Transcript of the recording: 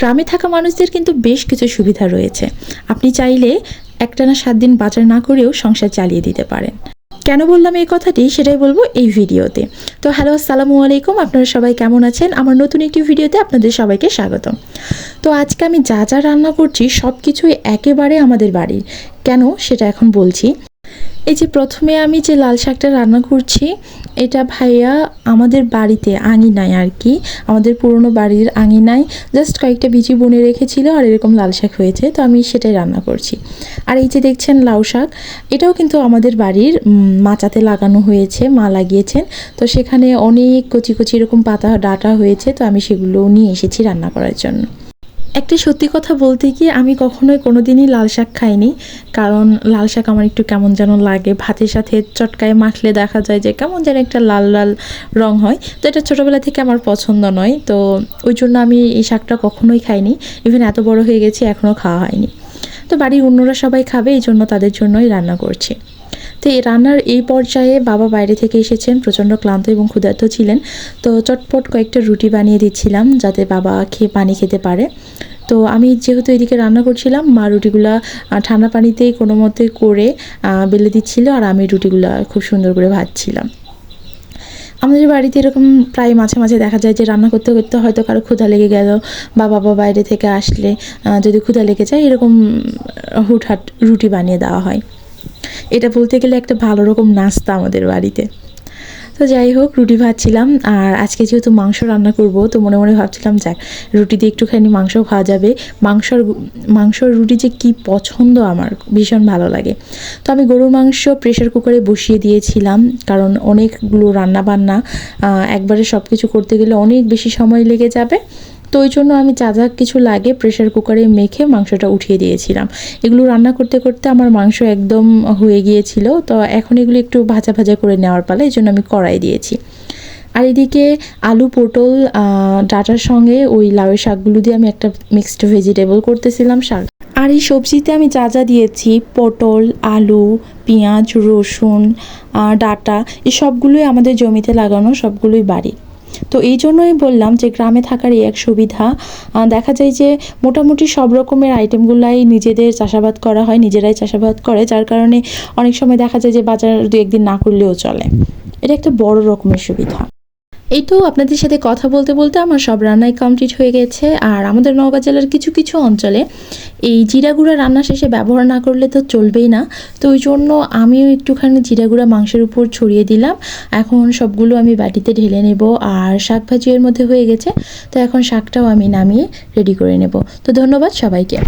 গ্রামে থাকা মানুষদের কিন্তু বেশ কিছু সুবিধা রয়েছে। আপনি চাইলে একটানা সাত দিন বাজার না করেও সংসার চালিয়ে দিতে পারেন। কেন বললাম এই কথাটি? সেটাই বলব এই ভিডিওতে। তো হ্যালো, আসসালামু আলাইকুম। আপনারা সবাই কেমন আছেন? আমার নতুন একটি ভিডিওতে আপনাদের সবাইকে স্বাগতম। তো আজকে আমি যা যা রান্না করছি সব কিছুই একেবারে আমাদের বাড়ির। কেন? সেটা এখন বলছি। এই যে প্রথমে আমি যে লাল শাকটা রান্না করছি, এটা ভাইয়া আমাদের বাড়িতে আঙিনায় আর কি, আমাদের পুরনো বাড়ির আঙিনায় জাস্ট কয়েকটা বিচি বনে রেখেছিল আর এরকম লাল শাক হয়েছে, তো আমি সেটাই রান্না করছি। আর এই যে দেখছেন লাউ শাক, এটাও কিন্তু আমাদের বাড়ির মাচাতে লাগানো হয়েছে, মা লাগিয়েছেন, তো সেখানে অনেক কচি কচি এরকম পাতা ডাটা হয়েছে, তো আমি সেগুলো নিয়ে এসেছি রান্না করার জন্য। একটা সত্যি কথা বলতে কি, আমি কখনোই কোনো দিনই লাল শাক খাইনি। কারণ লাল শাক আমার একটু কেমন যেন লাগে। ভাতের সাথে চটকায় মাখলে দেখা যায় যে কেমন যেন একটা লাল লাল রং হয়। তো এটা ছোটোবেলা থেকে আমার পছন্দ নয়। তো ওই জন্য আমি এই শাকটা কখনোই খাইনি। ইভেন এত বড় হয়ে গেছি, এখনও খাওয়া হয়নি। তো বাড়ির অন্যরা সবাই খাবে, এই জন্য তাদের জন্যই রান্না করছি। তো এই রান্নার এই পর্যায়ে বাবা বাইরে থেকে এসেছেন, প্রচণ্ড ক্লান্ত এবং ক্ষুধার্ত ছিলেন। তো চটপট কয়েকটা রুটি বানিয়ে দিচ্ছিলাম যাতে বাবা খেয়ে পানি খেতে পারে। তো আমি যেহেতু এদিকে রান্না করছিলাম, মা রুটিগুলা ঠান্ডা পানিতেই কোনো মতে করে বেলে দিচ্ছিল আর আমি রুটিগুলা খুব সুন্দর করে ভাজছিলাম। আমাদের বাড়িতে এরকম প্রায় মাঝে মাঝে দেখা যায় যে রান্না করতে করতে হয়তো কারও ক্ষুধা লেগে গেল বা বাবা বাইরে থেকে আসলে যদি ক্ষুধা লেগে যায় এরকম, হুটহাট রুটি বানিয়ে দেওয়া হয়। এটা বলতে গেলে একটা ভালো রকম নাস্তা আমাদের বাড়িতে। তো যাই হোক, রুটি ভাজছিলাম আর আজকে যেহেতু মাংস রান্না করব, তো মনে মনে ভাবছিলাম, যাক, রুটি দিয়ে একটুখানি মাংস খাওয়া যাবে। মাংসর মাংসর রুটি যে কি পছন্দ আমার, ভীষণ ভালো লাগে। তো আমি গরুর মাংস প্রেশার কুকারে বসিয়ে দিয়েছিলাম, কারণ অনেকগুলো রান্না বান্না একবারে সব কিছু করতে গেলে অনেক বেশি সময় লেগে যাবে। তো ওই জন্য আমি যা যা কিছু লাগে প্রেশার কুকারে মেখে মাংসটা উঠিয়ে দিয়েছিলাম। এগুলো রান্না করতে করতে আমার মাংস একদম হয়ে গিয়েছিল, তো এখন এগুলো একটু ভাজা ভাজা করে নেওয়ার পালা, এই জন্য আমি কড়াই দিয়েছি। আর এদিকে আলু, পটল ডাঁটার সঙ্গে ওই লাউয়ের শাকগুলো দিয়ে আমি একটা মিক্সড ভেজিটেবল করতেছিলাম শাক। আর এই সবজিতে আমি যা যা দিয়েছি, পটল, আলু, পেঁয়াজ, রসুন ডাঁটা, এই সবগুলোই আমাদের জমিতে লাগানো, সবগুলোই বাড়ি। তো এই জন্যই বললাম যে গ্রামে থাকার এই এক সুবিধা। দেখা যায় যে মোটামুটি সব রকমের আইটেমগুলাই নিজেদের চাষাবাদ করা হয়, নিজেরাই চাষাবাদ করে, যার কারণে অনেক সময় দেখা যায় যে বাজার দু একদিন না করলেও চলে। এটা একটা বড় রকমের সুবিধা। এই তো আপনাদের সাথে কথা বলতে বলতে আমার সব রান্নাই কমপ্লিট হয়ে গেছে। আর আমাদের নওগাঁ জেলার কিছু কিছু অঞ্চলে এই জিরা গুঁড়া রান্না শেষে ব্যবহার না করলে তো চলবেই না। তো ওই জন্য আমিও একটুখানি জিরা গুঁড়া মাংসের উপর ছড়িয়ে দিলাম। এখন সবগুলো আমি বাটিতে ঢেলে নেব আর শাক ভাজি এর মধ্যে হয়ে গেছে। তো এখন শাকটাও আমি নামিয়ে রেডি করে নেব। তো ধন্যবাদ সবাইকে।